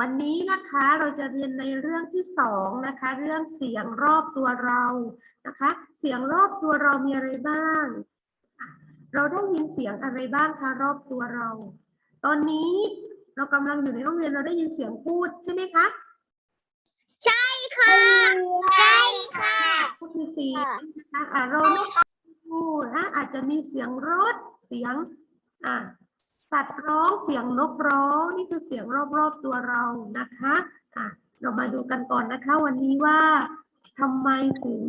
วันนี้นะคะเราจะเรียนในเรื่องที่สองนะคะ เรื่องเสียงรอบตัวเรานะคะ เสียงรอบตัวเรามีอะไรบ้างอะเราได้ยินเสียงอะไรบ้างคะรอบตัวเรา ตอนนี้เรากำลังอยู่ในห้องเรียนเราได้ยินเสียงพูดใช่ไหมคะค่ะใช่ค่ะพูดมีเสียงนะคะอะเราไม่พูดนะอาจจะมีเสียงรถเสียงอะ สัตว์ร้องเสียงนกร้องนี่คือเสียงรอบๆตัวเรานะคะอะเรามาดูกันก่อนนะคะ วันนี้ว่าทำไมถึง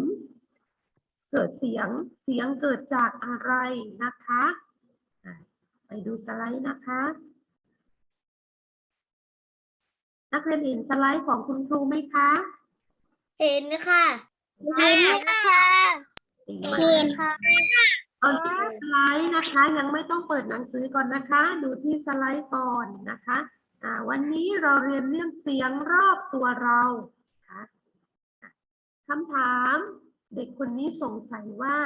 เกิดเสียงเสียงเกิดจากอะไรนะคะอะไปดูสไลด์นะคะ นักเรียนเห็นสไลด์ของคุณครูไหมคะ เห็นค่ะเห็นค่ะดีมากเห็นค่ะ ตอนที่สไลด์นะคะ ยังไม่ต้องเปิดหนังสือก่อนนะคะ ดูที่สไลด์ก่อนนะคะอ่าวันนี้เราเรียนเรื่องเสียงรอบตัวเราค่ะอะคำถามเด็กคนนี้สงสัยว่า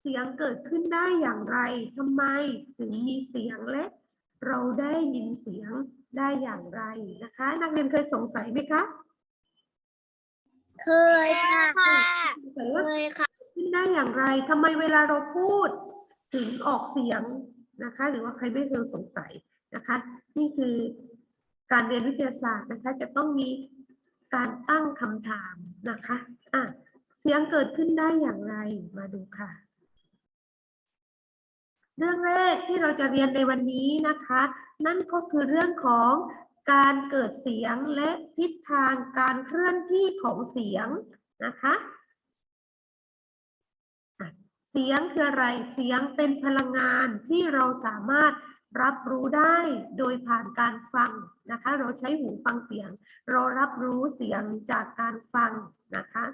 เสียงเกิดขึ้นได้อย่างไรทำไมถึงมีเสียงและเราได้ยินเสียงได้อย่างไรนะคะ นักเรียนเคยสงสัยไหมคะ เคยค่ะ สงสัยว่าเคยค่ะขึ้น ได้อย่างไรทำไมเวลาเราพูดถึงออกเสียงนะคะ หรือว่าใครไม่เคยสงสัยนะคะ นี่คือการเรียนวิทยาศาสตร์นะคะจะต้องมีการตั้งคำถามนะคะอะเสียงเกิดขึ้นได้อย่างไรมาดูค่ะ เรื่องแรกที่เราจะเรียนในวันนี้นะคะ นั่นก็คือเรื่องของการเกิดเสียงและทิศทางการเคลื่อนที่ของเสียงนะคะ เสียงคืออะไร เสียงเป็นพลังงานที่เราสามารถรับรู้ได้โดยผ่านการฟังนะคะ เราใช้หูฟังเสียง เรารับรู้เสียงจากการฟังนะคะ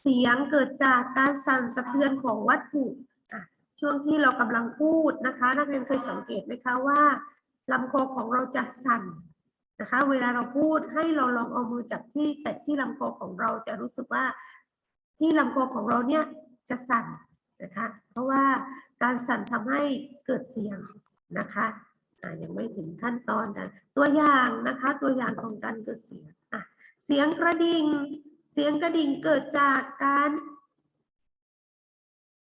เสียงเกิดจากการสั่นสะเทือนของวัตถุช่วงที่เรากำลังพูดนะคะ นักเรียนเคยสังเกตไหมคะว่าลำคอของเราจะสั่นนะคะ เวลาเราพูดให้เราลองเอามือจับที่แตะที่ลำคอของเราจะรู้สึกว่าที่ลำคอของเราเนี่ย จะสั่นนะคะ เพราะว่าการสั่นทำให้เกิดเสียงนะคะะยังไม่ถึงขั้นตอนกันตัวอย่างนะคะ ตัวอย่างของการเกิดเสียงอะเสียงกระดิ่ง เสียงกระดิ่งเกิดจากการ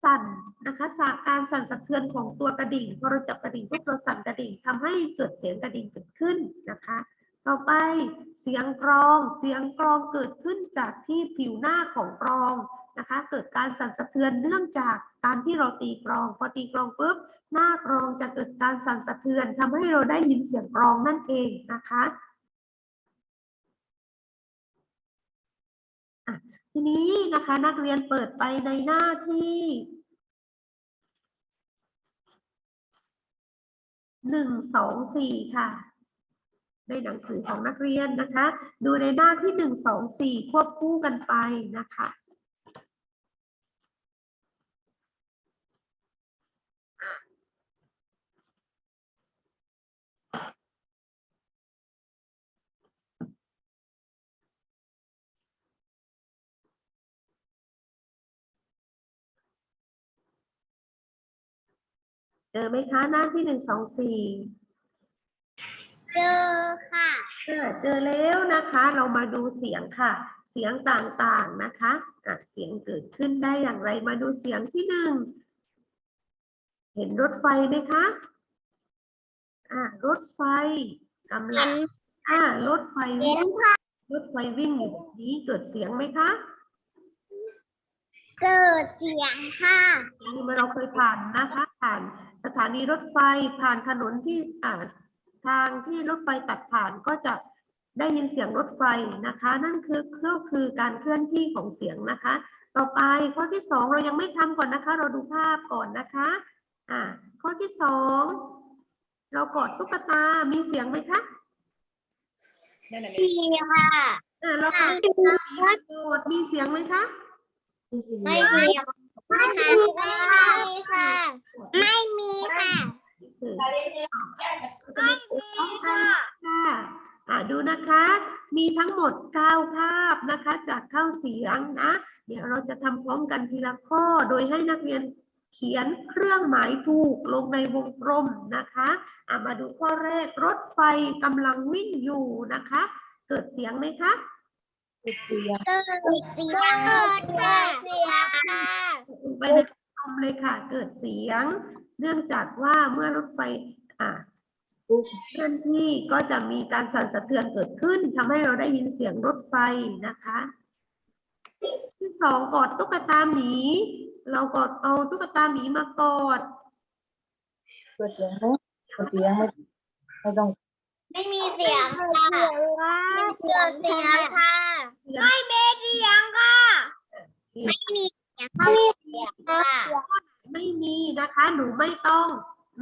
สั่นนะคะากการสั่นสะเทือนของตัวกระดิ่งพอเราจับกระดิ่งปุ๊บเราสั่นกระดิ่งทำให้เกิดเสียงกระดิ่งเกิดขึ้นนะคะ ต่อไปเสียงกรอง เสียงกรองเกิดขึ้นจากที่ผิวหน้าของกรอง นะคะเกิดการสั่นสะเทือนเนื่องจากการที่เราตีกรอง พอตีกรองปุ๊บหน้ากรองจะเกิดการสั่นสะเทือนทำให้เราได้ยินเสียงกรองนั่นเองนะคะอะทีนี้นะคะนักเรียนเปิดไปในหน้าที่หนึ่งสองสี่ค่ะ ในหนังสือของนักเรียนนะคะ ดูในหน้าที่หนึ่งสองสี่ควบคู่กันไปนะคะ เจอไหมคะหน้าที่หนึ่งสองสี่เจอค่ะเออเจอแล้วนะคะ เรามาดูเสียงค่ะ เสียงต่างๆนะคะอะเสียงเกิดขึ้นได้อย่างไรมาดูเสียงที่หนึ่งเห็นรถไฟไหมคะอ่ารถไฟกำลังอ่ารถไฟเห็วิ่นงค่ะรถไฟวิ่งอยู่แบบนี้เกิดเสียงไหมคะ เกิดเสียงค่ะอันนี้เราเคยผ่านนะคะ ผ่านสถานีรถไฟผ่านถนนที่อ่าทางที่รถไฟตัดผ่านก็จะได้ยินเสียงรถไฟนะคะ นั่นคือก็คือการเคลื่อนที่ของเสียงนะคะ ต่อไปข้อที่สองเรายังไม่ทำก่อนนะคะ เราดูภาพก่อนนะคะอ่าข้อที่สองเรากอดตุ๊กตา มีเสียงไหมคะมีค่ะอ่าเรากอดตุ๊กตากอดมีเสียงไหมคะ ไม่มีไม่มีค่ะ ไม่มีค่ะไม่มีค่ะค่ะอ่าดูนะคะ มีทั้งหมด 9 ภาพนะคะ จากเข้าเสียงนะ เดี๋ยวเราจะทำพร้อมกันทีละข้อ โดยให้นักเรียนเขียนเครื่องหมายถูกลงในวงกลมนะคะอะมาดูข้อแรกรถไฟกำลังวิ่งอยู่นะคะ เกิดเสียงไหมคะ เสียงเกิดเสียงค่ะเสียงค่ะลงไปในกลมเลยค่ะ เกิดเสียง เนื่องจากว่าเมื่อรถไฟอะเคลื่อนที่ก็จะมีการสั่นสะเทือนเกิดขึ้นทำให้เราได้ยินเสียงรถไฟนะคะ ที่สองกอดตุ๊กตาหมี เรากอดเอาตุ๊กตาหมีมากอดเกิดเสียงไหมเกิดเสียงไม่ไม่ต้อง ไม่มีเสียงค่ะเกิดเสียงค่ะ ไม่มีเสียงค่ะ ไม่มีเสียงไม่มีเสียงค่ะ ไม่มีนะคะ หนูไม่ต้อง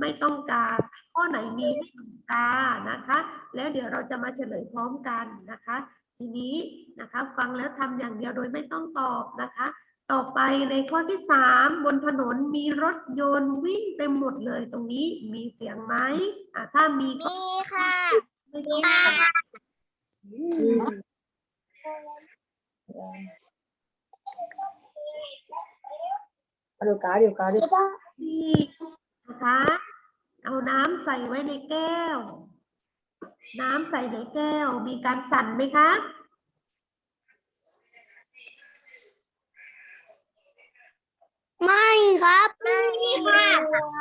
ไม่ต้องกาข้อไหนมีให้หนูกานะคะ แล้วเดี๋ยวเราจะมาเฉลยพร้อมกันนะคะ ทีนี้นะคะ ฟังแล้วทำอย่างเดียวโดยไม่ต้องตอบนะคะ ต่อไปในข้อที่สามบนถนนมีรถยนต์วิ่งเต็มหมดเลยตรงนี้มีเสียงไหมอะถ้ามีก็มีค่ะไม่ต้องค่ะเดี๋ยวกาเดี๋ยวกาเดี๋ยวที่นะคะ เอาน้ำใส่ไว้ในแก้ว น้ำใส่ในแก้ว มีการสั่นไหมคะ ไม่ครับไม่มีค่ะ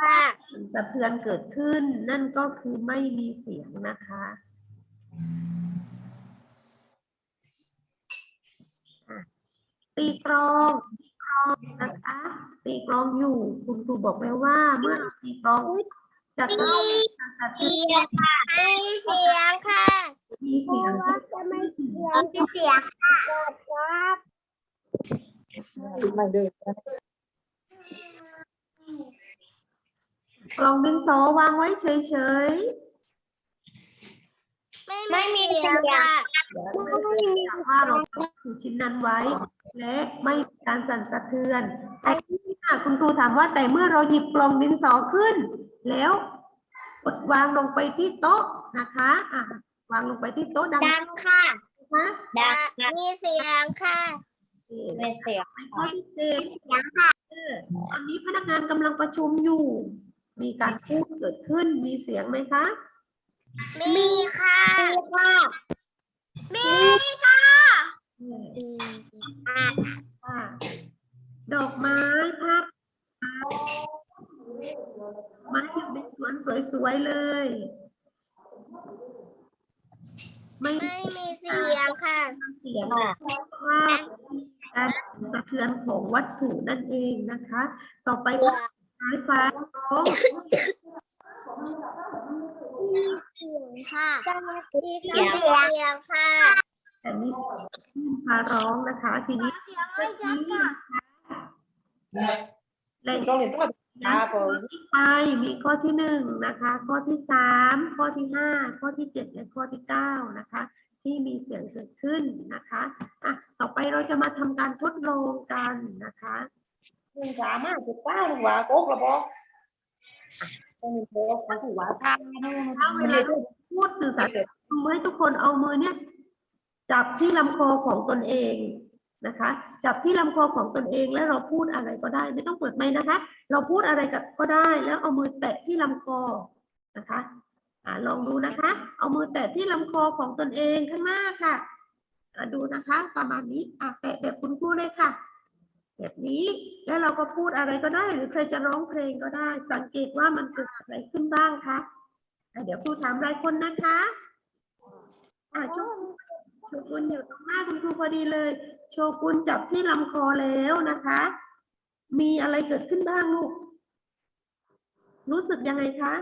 ค่ะสะเทือนเกิดขึ้น นั่นก็คือไม่มีเสียงนะคะอะตีกลองตีกลองนะคะ ตีกลองอยู่ คุณครูบอกแล้วว่า เมื่อเราตีกลองจะต้องมีการสะเทืเสีอยงค่ะไม่มีเสียงค่ะมีเสียงไม่มีเสียงค่ะครับไม่เดิน กลองดินสอวางไว้เฉยไม่มีเสียงค่ะๆอย่าแต่ว่าเราถือชิ้นนั้นไว้ และไม่มีการสั่นสะเทือน แต่ที่ค่ะคุณครูถามว่าแต่เมื่อเราหยิบกล่องดินสอขึ้น แล้วกดวางลงไปที่โต๊ะนะคะอะวางลงไปที่โต๊ะดังดังค่ะนะคะดังมีเสียงค่ะไม่เสียงไปข้อที่เจ็ดเออตอนนี้พนักงานกำลังประชุมอยู่ มีการพูดเกิดขึ้นมีเสียงไหมคะ มีค่ะ มีค่ะค่ะ ดอกไม้ภาพไม้อยู่ในสวนสวยๆเลย ไม่ไม่มีเสียงค่ะมีเสียงว่าการสะเทือนของวัตถุนั่นเองนะคะ ต่อไปสายฟ้า ร้องมีเสียงค่ะมีเสียงค่ะแต่มีเสียงขึ้นฟ้าร้องนะคะ ทีนี้เสียงไม่ชัดค่ะแหล่งต้องเห็นตัวตาพอที่ไปมีข้อที่หนึ่งนะคะ ข้อที่สามข้อที่ห้าข้อที่เจ็ดและข้อที่เก้านะคะ ที่มีเสียงเกิดขึ้นนะคะอะต่อไปเราจะมาทำการทดลองกันนะคะหนึ่งสามารถจะป้าหรือว่าโก๊กระบอกต้องมีโก๊กมาถูกว่าทางนู่นถ้าเวลาพูดสื่อสารมือให้ทุกคนเอามือเนี่ยจับที่ลำคอของตนเองนะคะ จับที่ลำคอของตนเองแล้วเราพูดอะไรก็ได้ ไม่ต้องเปิดไมค์นะคะ เราพูดอะไรก็ได้ แล้วเอามือแตะที่ลำคอนะคะอ่าลองดูนะคะ เอามือแตะที่ลำคอของตนเองข้างหน้าค่ะอ่าดูนะคะ ประมาณนี้อะแตะแบบคุณครูเลยค่ะ แบบนี้แล้วเราก็พูดอะไรก็ได้ หรือใครจะร้องเพลงก็ได้ สังเกตว่ามันเกิดอะไรขึ้นบ้างคะอะเดี๋ยวครูถามรายคนนะคะอ่าโชกุนโชกุนอยู่ตรงหน้าคุณครูพอดีเลย โชกุนจับที่ลำคอแล้วนะคะ มีอะไรเกิดขึ้นบ้างลูก รู้สึกยังไงคะ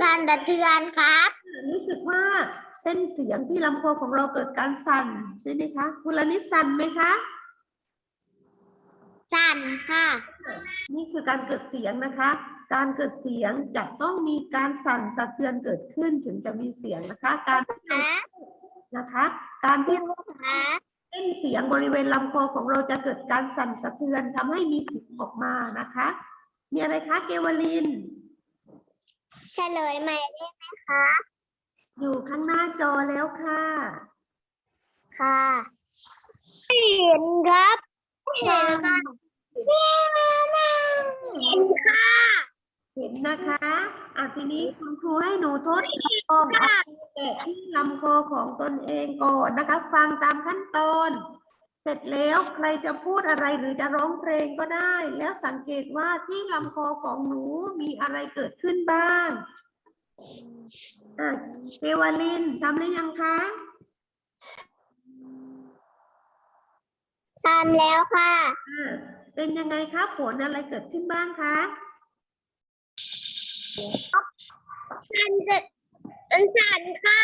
สั่นสะเทือนครับ รู้สึกว่าเส้นเสียงที่ลำคอของเราเกิดการสั่นใช่ไหมคะคุณลนิดสั่นไหมคะ สั่นค่ะ นี่คือการเกิดเสียงนะคะ การเกิดเสียงจะต้องมีการสั่นสะเทือนเกิดขึ้นถึงจะมีเสียงนะคะ การที่เรานะคะ การที่ค่ะเส้นเสียงบริเวณลำคอของเราจะเกิดการสั่นสะเทือนทำให้มีเสียงออกมานะคะ มีอะไรคะเกวลิน เฉลยใหม่ได้ไหมคะ อยู่ข้างหน้าจอแล้วค่ะ ค่ะเห็นครับ เห็นค่ะเห็นะคะอะทีนี้คุณครูให้หนูทดลองเอาแตะที่ลำคอของตนเองก่อนนะคะ ฟังตามขั้นตอน เสร็จแล้วใครจะพูดอะไรหรือจะร้องเพลงก็ได้ แล้วสังเกตว่าที่ลำคอของหนูมีอะไรเกิดขึ้นบ้างอะเทวลินทำได้ยังคะ ทำแล้วค่ะ อ่าเป็นยังไงคะผลอะไรเกิดขึ้นบ้างคะสั่นจะมันสั่นค่ะ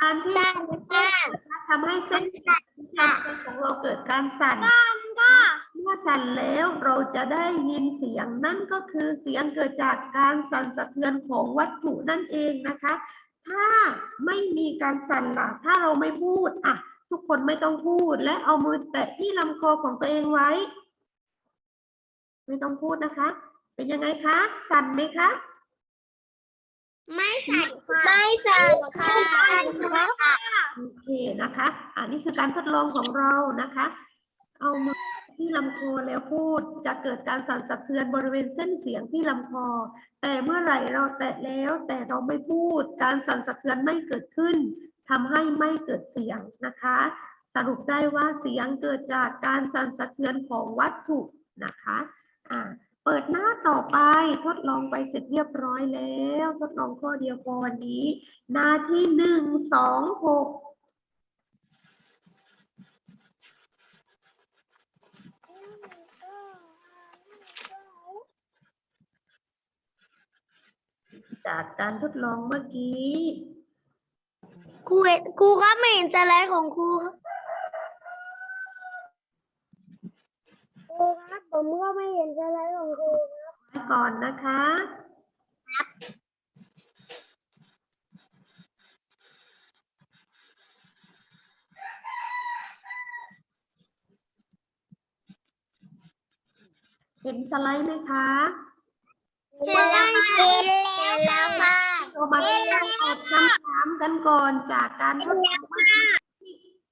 การที่สั่นค่ะ ทำให้เส้นลำคอของเราเกิดการสั่น สั่นค่ะ เมื่อสั่นแล้วเราจะได้ยินเสียงนั่นก็คือเสียงเกิดจากการสั่นสะเทือนของวัตถุนั่นเองนะคะ ถ้าไม่มีการสั่นล่ะ ถ้าเราไม่พูดอะ ทุกคนไม่ต้องพูด และเอามือแตะที่ลำคอของตัวเองไว้ ไม่ต้องพูดนะคะ เป็นยังไงคะ สั่นไหมคะไม่สั่นค่ะไม่สั่นค่ะโอเคนะคะ อันนี้คือการทดลองของเรานะคะ เอามือที่ลำคอแล้วพูดจะเกิดการสั่นสะเทือนบริเวณเส้นเสียงที่ลำคอ แต่เมื่อไหร่เราแตะแล้วแต่เราไม่พูด การสั่นสะเทือนไม่เกิดขึ้น ทำให้ไม่เกิดเสียงนะคะ สรุปได้ว่าเสียงเกิดจากการสั่นสะเทือนของวัตถุนะคะอ่าเปิดหน้าต่อไปทดลองไปเสร็จเรียบร้อยแล้ว ทดลองข้อเดียวพอวันนี้ หน้าที่หนึ่งสองหกจากการทดลองเมื่อกี้ ครูเห็นครูก็ไม่เห็นสไลด์ของครูครูครับผมก็ไม่เห็นสไลด์ของครูไว้ก่อนนะคะ เห็นสไลด์ไหมคะ เห็นแล้วค่ะ เห็นแล้วค่ะเรามาตอบคำถามกันก่อนจากการทดลองเมื่อกี้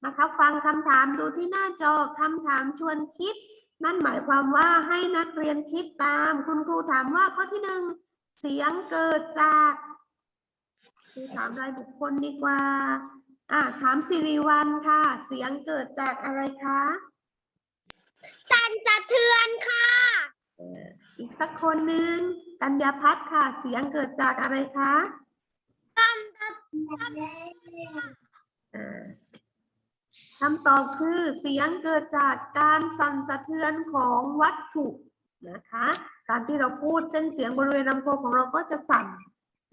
นะคะฟังคำถามดูที่หน้าจอคำถามชวนคิด นั่นหมายความว่าให้นักเรียนคิดตาม คุณครูถามว่าข้อที่หนึ่งเสียงเกิดจากครูถามรายบุคคลดีกว่าอะถามสิริวัลค่ะ เสียงเกิดจากอะไรคะสั่นสะเทือนค่ะเอ่ออีกสักคนหนึ่ง กัญญาพัฒน์ค่ะ เสียงเกิดจากอะไรคะสั่นสะเทือนอ่าคำตอบคือเสียงเกิดจากการสั่นสะเทือนของวัตถุนะคะ การที่เราพูดเส้นเสียงบริเวณลำโพงของเราก็จะสั่น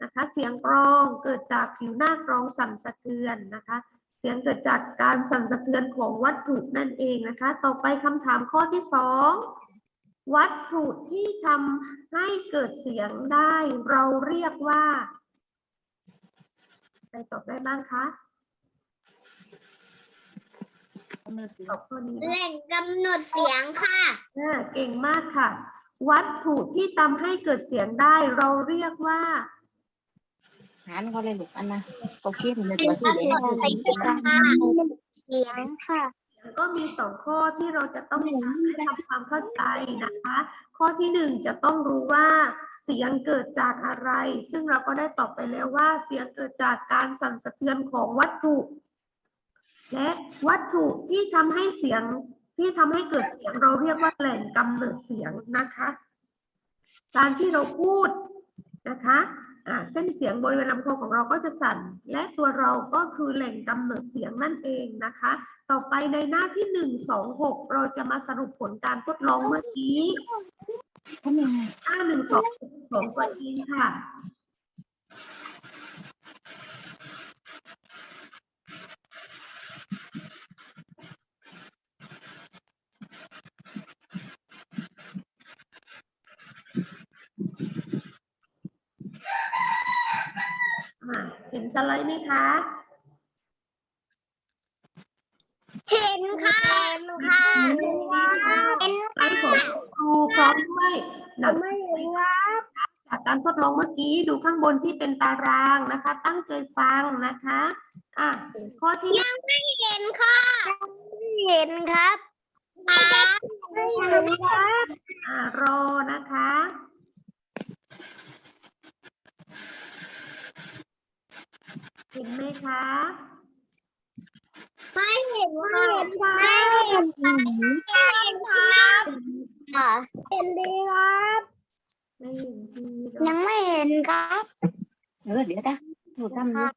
นะคะ เสียงกรองเกิดจากผิวหน้ากรองสั่นสะเทือนนะคะ เสียงเกิดจากการสั่นสะเทือนของวัตถุนั่นเองนะคะ ต่อไปคำถามข้อที่สอง วัตถุที่ทำให้เกิดเสียงได้ เราเรียกว่าใครตอบได้บ้างคะตอบข้อนี้แหล่งกำหนดเสียงค่ะอ่าเก่งมากค่ะ วัตถุที่ทำให้เกิดเสียงได้ เราเรียกว่าหานเขาเลยลูกอันนะเขาคิดถึงในตัวที่เด็กคือเสียงค่ะ ก็มีสองข้อที่เราจะต้องให้ทำความเข้าใจนะคะ ข้อที่หนึ่งจะต้องรู้ว่าเสียงเกิดจากอะไร ซึ่งเราก็ได้ตอบไปแล้วว่าเสียงเกิดจากการสั่นสะเทือนของวัตถุ และวัตถุที่ทำให้เสียงที่ทำให้เกิดเสียงเราเรียกว่าแหล่งกำเนิดเสียงนะคะ การที่เราพูดนะคะอ่า เส้นเสียงบริเวณลำโพงของเราก็จะสั่น และตัวเราก็คือแหล่งกำเนิดเสียงนั่นเองนะคะ ต่อไปในหน้าที่หนึ่งสองหกเราจะมาสรุปผลการทดลองเมื่อกี้ทำยังไงหน้าหนึ่งสองของตัวเองค่ะ เห็นสไลด์ไหมคะ เห็นค่ะเห็นค่ะเห็นไลฟ์ของครูพร้อมด้วยหนังไม่เห็นครับจากการทดลองเมื่อกี้ดูข้างบนที่เป็นตารางนะคะ ตั้งใจฟังนะคะ อะข้อที่หนึ่งไม่เห็นค่ะเห็นครับไม่เห็นครับ อ่ารอนะคะ คะ ไม่เห็นค่ะไม่เห็นค่ะไม่เห็นครับเห็นดีครับไม่เห็นดีหรยัอกงไม่เห็นครับเออเดี๋ยวจ้ะหนูทำอยู่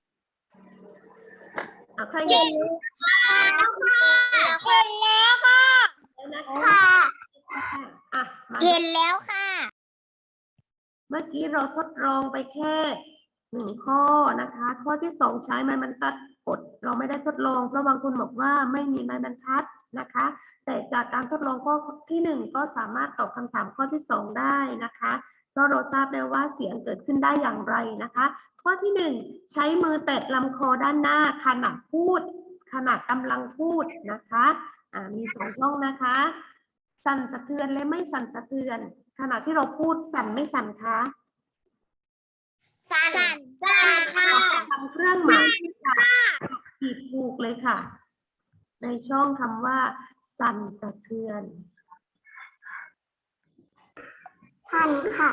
อะใครเห็เห็นนแล้วค่ะเห็นแล้วค่ะแล้วนะคะค่ะอะมาเห็นแล้วค่ะ เมื่อกี้เราทดลองไปแค่ หนึ่งข้อนะคะ ข้อที่สองใช้ไม้บรรทัดกด เราไม่ได้ทดลอง เพราะบางคนบอกว่าไม่มีไม้บรรทัดนะคะ แต่จากการทดลองข้อที่หนึ่งก็สามารถตอบคำถามข้อที่สองได้นะคะเพราะเราทราบแล้ว่าเสียงเกิดขึ้นได้อย่างไรนะคะ ข้อที่หนึ่งใช้มือแตะลำคอด้านหน้าขณะพูดขณะกำลังพูดนะคะมีสองช่องนะคะ สั่นสะเทือนและไม่สั่นสะเทือน ขณะที่เราพูดสั่นไม่สั่นคะ สั่นสั่นค่ะทำเครื่องหมายค่ะผิดถูกเลยค่ะ ในช่องคำว่า สั่นสะเทือน สั่นค่ะ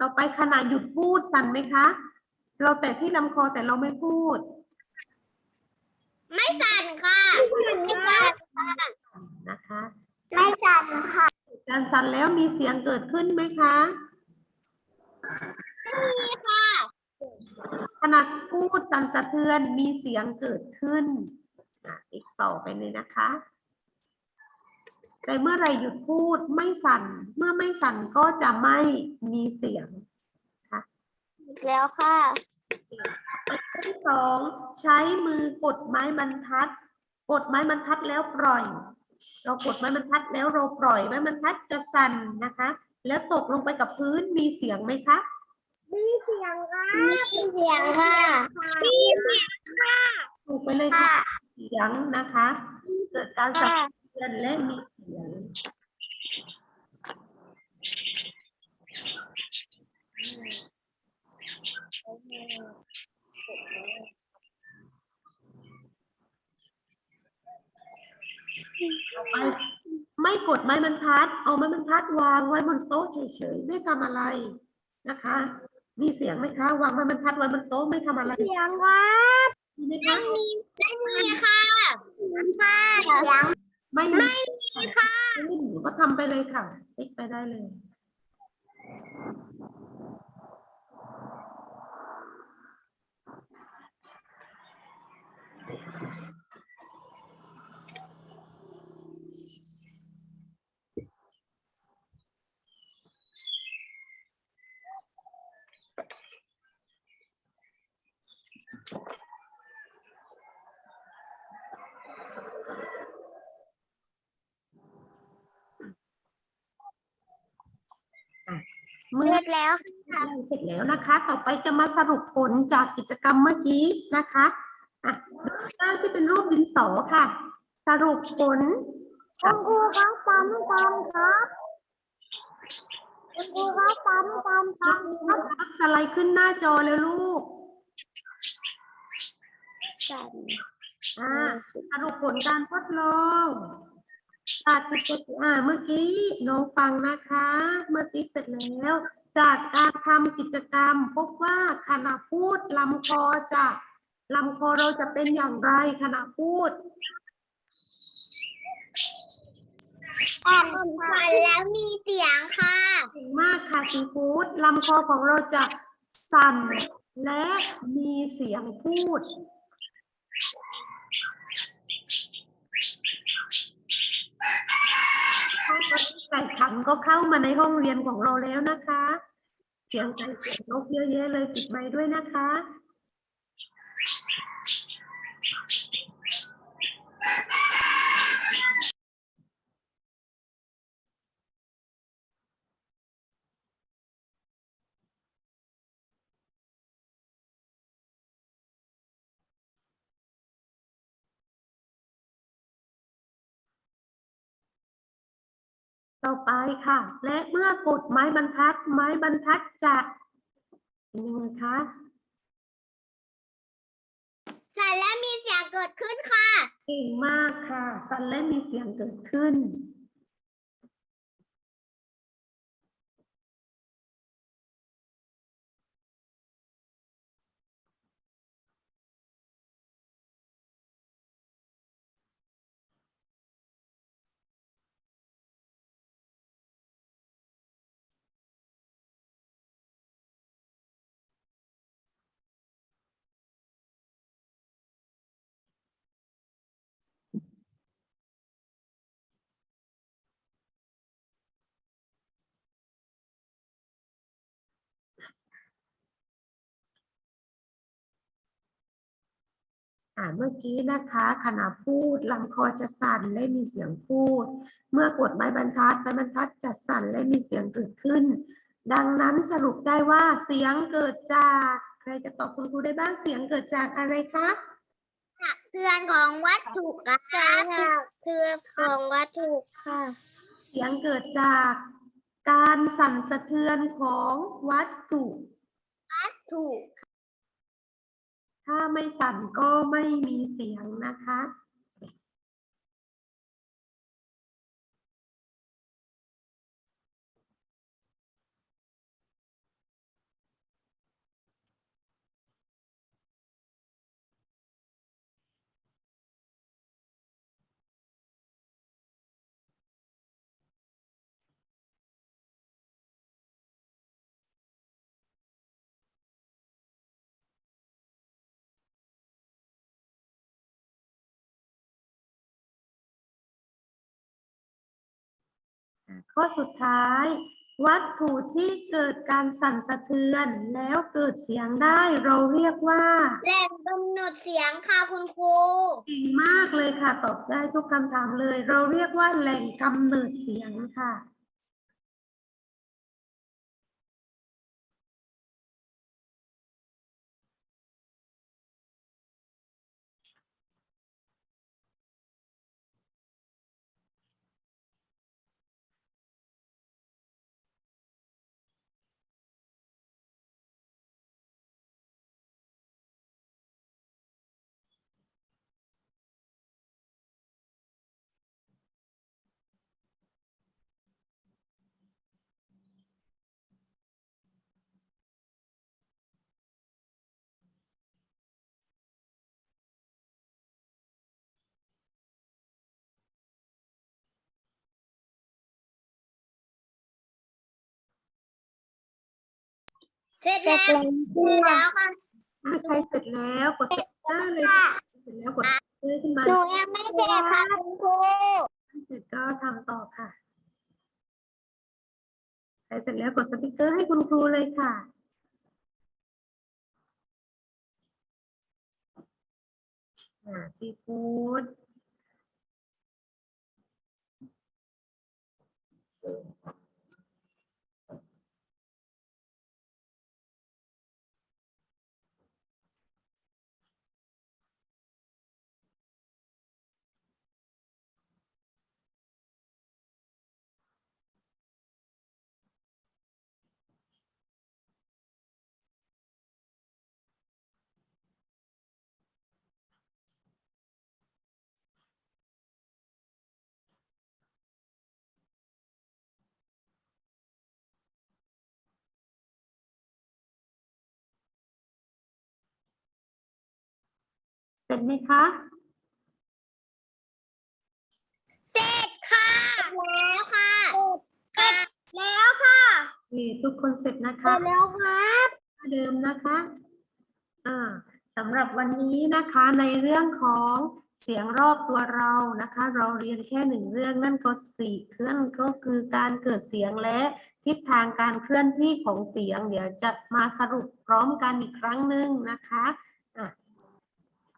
ต่อไปขณะหยุดพูดสั่นไหมคะ เราแต่ที่ลำคอแต่เราไม่พูด ไม่สั่นค่ะ ไม่สั่นค่ะนะคะไม่สั่นค่ะการสั่นแล้วมีเสียงเกิดขึ้นไหมคะมีค่ะขณะพูดสั่นสะเทือนมีเสียงเกิดขึ้นอะอีกต่อไปเลยนะคะแต่เมื่อไหรหยุดพูดไม่สั่น เมื่อไม่สั่นก็จะไม่มีเสียงแล้วค่ะข้อ ที่สองใช้มือกดไม้บรรทัด กดไม้บรรทัดแล้วปล่อย เรากดไม้บรรทัดแล้วเราปล่อยไม้บรรทัดจะสั่นนะคะ แล้วตกลงไปกับพื้นมีเสียงไหมคะมีเสียงค่ะมีเสียงค่ะมีเสียงค่ะถูกไปเลยค่ะเสียงนะคะ เกิดการสั่นสะเทือนและมีเสียงต่อ ไปไม่กดไม้บรรทัด เอาไม้บรรทัดวางไว้บนโต๊ะเฉยๆไม่ทำอะไรนะคะ มีเสียงไหมคะ วางไม้บรรทัดไว้บนโต๊ะไม่ทำอะไรเสียงครับมีไหมคะมีไม่มีค่ะค่ะเสียงไม่มีค่ะไม่มีก็ทำไปเลยค่ะติ๊กไปได้เลย เมื่อเสร็จแล้วเสร็จแล้วนะคะ ต่อไปจะมาสรุปผลจากกิจกรรมเมื่อกี้นะคะ อะด้านที่เป็นรูปดินสอค่ะ สรุปผลคุณครูครับตามตามครับคุณครูครับตามตามตามครับครับสไลด์ขึ้นหน้าจอแล้วลูกสั่นอ่าสรุปผลการทดลองจากกิจกรรมอ่าเมื่อกี้น้องฟังนะคะ เมื่อติ๊กเสร็จแล้ว จากการทำกิจกรรมพบว่าขณะพูดลำคอจะ ลำคอเราจะเป็นอย่างไรขณะพูดสั่นสั่นแล้วมีเสียงค่ะเก่งมากค่ะซีฟู้ดลำคอของเราจะสั่นและมีเสียงพูดไก่ขันก็เข้ามาในห้องเรียนของเราแล้วนะคะ เสียงไก่เสียงนกเยอะแยะเลยปิดไมค์ด้วยนะคะ ต่อไปค่ะ และเมื่อกดไม้บรรทัด ไม้บรรทัดจะเป็นยังไงคะสั่นแล้วมีเสียงเกิดขึ้นค่ะ เก่งมากค่ะ สั่นและมีเสียงเกิดขึ้น อ่าเมื่อกี้นะคะขณะพูดลำคอจะสั่นและมีเสียงพูด เมื่อกดไม้บรรทัดไม้บรรทัดจะสั่นและมีเสียงเกิดขึ้น ดังนั้นสรุปได้ว่าเสียงเกิดจากใครจะตอบคุณครูได้บ้างเสียงเกิดจากอะไรคะเทือนของวัตถุค่ะเทือนของวัตถุค่ะ เสียงเกิดจากการสั่นสะเทือนของวัตถุถูกถ้ ถ้าไม่สั่นก็ไม่มีเสียงนะคะ ข้อสุดท้าย วัตถุที่เกิดการสั่นสะเทือนแล้วเกิดเสียงได้เราเรียกว่าแหล่งกำเนิดเสียงค่ะคุณครูเก่งมากเลยค่ะ ตอบได้ทุกคำถามเลย เราเรียกว่าแหล่งกำเนิดเสียงค่ะ เสร็จแล้วค่ะใครเสร็จแล้วกดสติ๊กเกอร์เลยค่ะเสร็จแล้วกดสติ๊กเกอร์ขึ้นมาหนูยังไม่เสร็จค่ะคุณครูเสร็จก็ทำต่อค่ะใครเสร็จแล้วกดสติ๊กเกอร์ให้คุณครูเลยค่ะอ่าซีฟู้ด เสร็จไหมคะเสร็จค่ะแล้วค่ะเสร็จแล้วค่ะนี่ทุกคนเสร็จนะเสร็คะจแล้วครับเดิมนะคะอ่าสำหรับวันนี้นะคะในเรื่องของเสียงรอบตัวเรานะคะ เราเรียนแค่หนึ่งเรื่องนั่นก็สี่เคลื่อนก็คือการเกิดเสียงและทิศทางการเคลื่อนที่ของเสียง เดี๋ยวจะมาสรุปพร้อมกันอีกครั้งหนึ่งนะคะอะ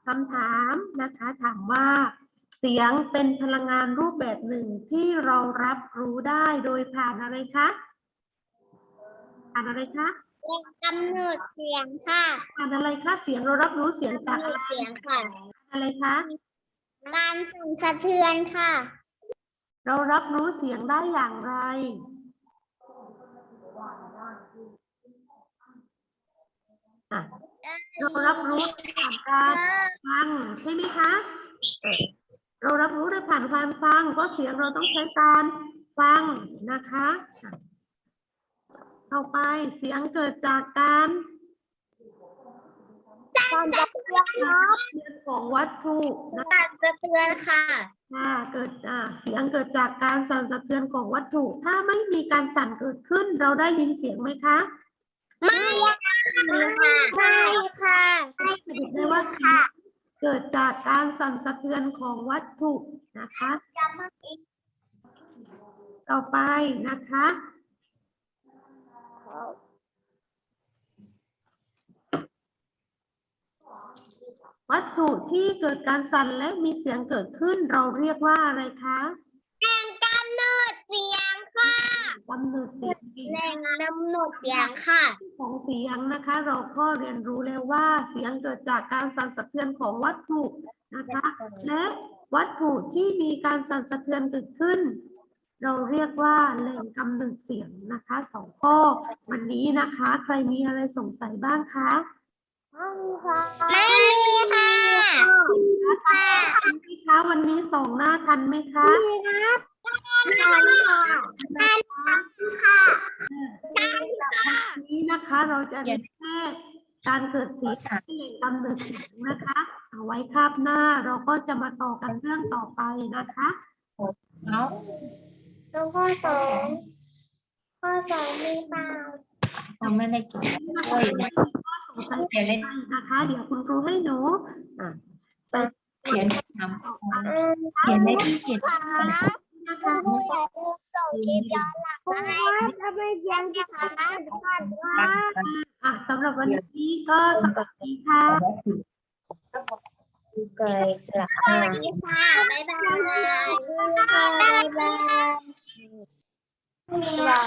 คำถามนะคะถามว่า เสียงเป็นพลังงานรูปแบบหนึ่งที่เรารับรู้ได้โดยผ่านอะไรคะผ่านอะไรคะแหล่งกำเนิดเสียงค่ะผ่านอะไรคะเสียงเรารับรู้เสียงจากอะไรเสียงค่ะ อะไรคะการสั่นสะเทือนค่ะ เรารับรู้เสียงได้อย่างไร อะ เรารับรู้ผ่านการฟังใช่ไหมคะเออเรารับรู้ได้ผ่านการฟัง เพราะเสียงเราต้องใช้การฟังนะคะอะต่อไปเสียงเกิดจากการสั่นสะเทือนเกิดของวัตถุนะสั่นสะเทือนค่ะค่ะเกิดอ่าเสียงเกิดจากการสั่นสะเทือนของวัตถุ ถ้าไม่มีการสั่นเกิดขึ้น เราได้ยินเสียงไหมคะ ไม่ค่ะไม่ค่ะส รุปได้ว่าเสียงเกิดจากการสั่นสะเทือนของวัตถุนะคะ ต่อไปนะคะ วัตถุที่เกิดการสั่นและมีเสียงเกิดขึ้นเราเรียกว่าอะไรคะ แหล่งกำเนิดเสียง ค่ะกำเนิดเสียงเองแหล่งกำเนิดเสียงค่ะ ของเสียงนะคะ เราก็เรียนรู้แล้วว่าเสียงเกิดจากการสั่นสะเทือนของวัตถุนะคะ และวัตถุที่มีการสั่นสะเทือนเกิดขึ้น เราเรียกว่าแหล่งกำเนิดเสียงนะคะสองข้อวันนี้นะคะ ใครมีอะไรสงสัยบ้างคะไม่มีค่ะทันไหมคะวันนี้ส่งหน้าทันไหมคะค่ะวันนี้นะคะ เราจะเรียนแค่การเกิดเสียงที่แหล่งกำเนิดเสียงนะคะ เอาไว้คาบหน้าเราก็จะมาต่อกันเรื่องต่อไปนะคะเนาะแล้วข้อสองข้อสองมีเปล่าเราไม่ได้กินนะคะโอ้ยใครมีข้อสงสัยเขียนเล่นอะไรนะคะ เดี๋ยวคุณครูให้หนูอะไปเขียนทำเขียนในที่เขียน นะคะอย่าลืมส่งคลิปย้อนหลังมาให้ทำไมเสียงที่ขาดขาดว่าอะสำหรับวันนี้ก็สวัสดีค่ะเกยสลับสวัสดีค่ะบ๊ายบายบ๊ายบาย